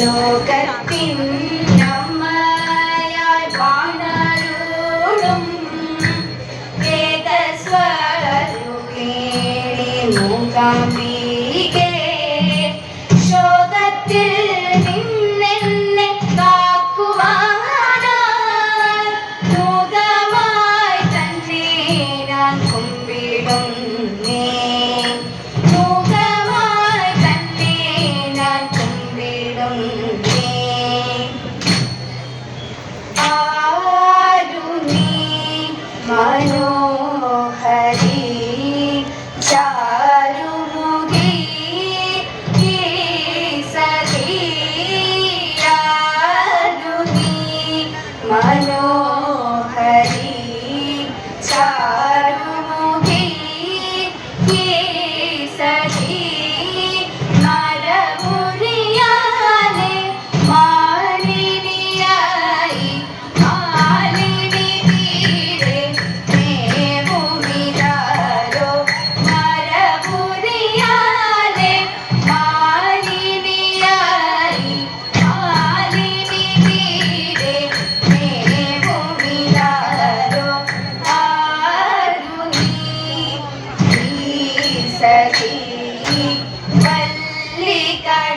ലോകത്തിൻ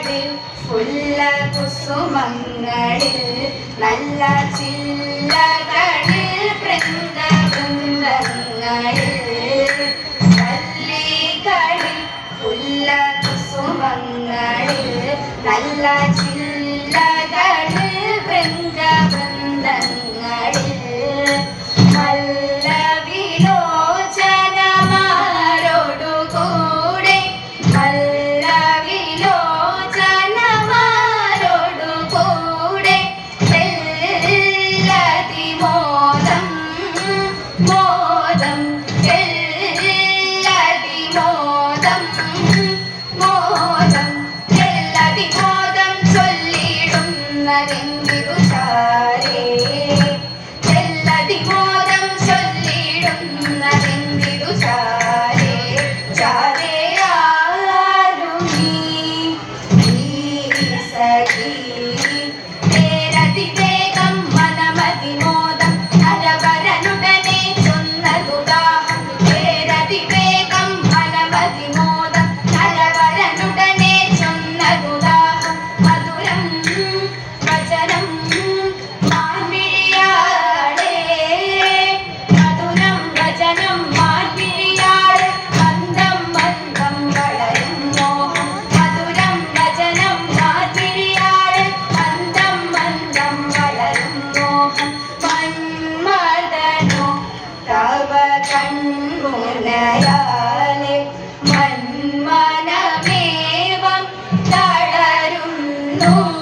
പൂക്കളിൽ പുല്ല കുസുമങ്ങളിൽ നല്ല ചില്ലകളിൽ വൃന്ദ വൃന്ദങ്ങളിൽ പള്ളികളിൽ പുല്ല കുസുമങ്ങളിൽ നല്ല ചില്ലകൾ no.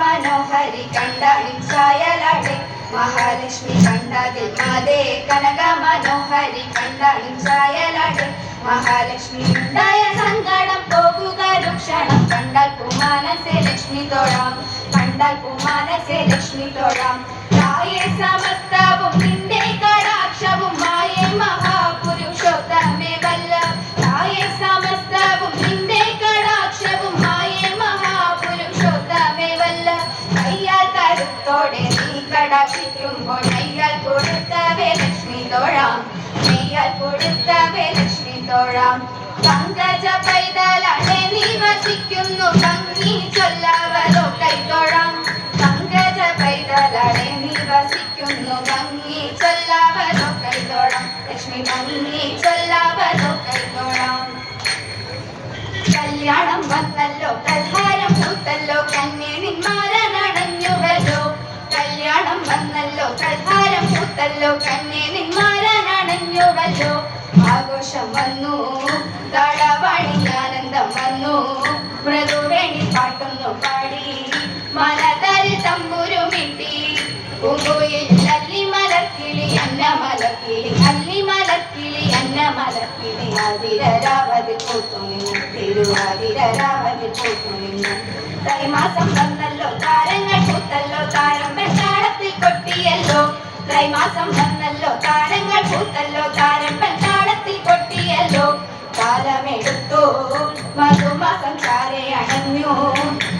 మనోహరి కండాడి సాయలాడే మహాలక్ష్మి కండాది మాదే కనక మనోహరి కండాడి సాయలాడే మహాలక్ష్మి ఉండాయ సంగడం పోగుగా రుక్షణం కండల్పు మానసే లక్ష్మి తోడాం. కండల్పు మానసే లక్ష్మి తోడాం. കടാക്ഷിക്കുമ്പോൾ നെയ്യാൽ കൊടുത്തവേ ലക്ഷ്മി തോഴാം. നെയ്യാൽ കൊടുത്തവേ ലക്ഷ്മി തൊഴാം. പങ്കജ പൈതലെ വസിക്കുന്നു ഭംഗി ചൊല്ലാവതോ കൈതോടാം ലക്ഷ്മി ഭംഗി ചൊല്ലാവതോ കൈതോടാം കല്യാണം വന്നല്ലോ കൽഹാരം പൂത്തല്ലോ കന്നി നിന്മാരനടഞ്ഞുവല്ലോ കല്യാണം വന്നല്ലോ കൽഹാരം പൂത്തല്ലോ കന്നി നിന്മാരനടഞ്ഞുവല്ലോ ആഘോഷം വന്നു തളവണി ആനന്ദം വന്നു മൃദുവേണി പാട്ടുന്നു പാടി മനതൽ തമ്പുരുമിട്ടി പൂങ്കുയിൽ ആതിരരാവതിൽ പൂത്തുനിന്നു തിരുവാതിരരാവതിൽ പൂത്തുനിന്നു ത്രൈമാസം വന്നല്ലോ താരങ്ങൾ പൂത്തല്ലോ താരം പെട്ടാളത്തിൽ കൊട്ടിയല്ലോ. ത്രൈമാസം വന്നല്ലോ താരങ്ങൾ പൂത്തല്ലോ താരം പെട്ടാളത്തിൽ കൊട്ടിയല്ലോ. കാലമെടുത്തു മധുമാസം ചാരെ അണഞ്ഞു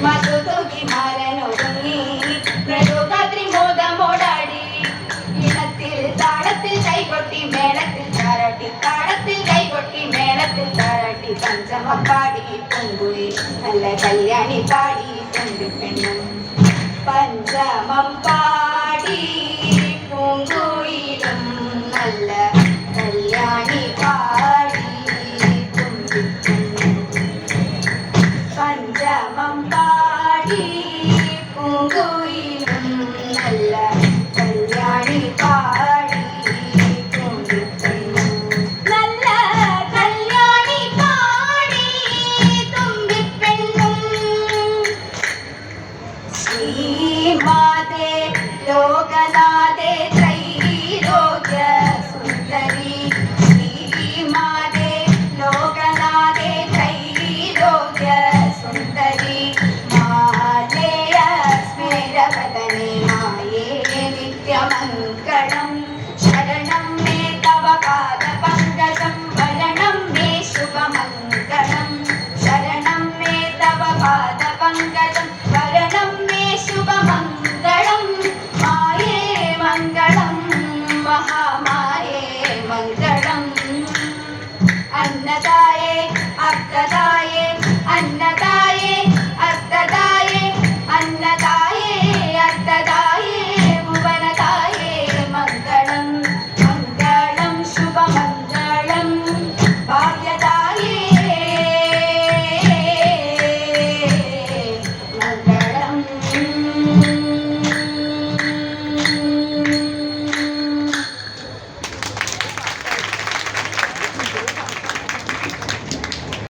മധുതുകി പഞ്ചമ പാടി പൊങ്കുയി നല്ല കല്യാണി പാടി പെണ്ണും പഞ്ചമം പാടി ಈ ಮಾತೆ ಲೋಕನಾಥ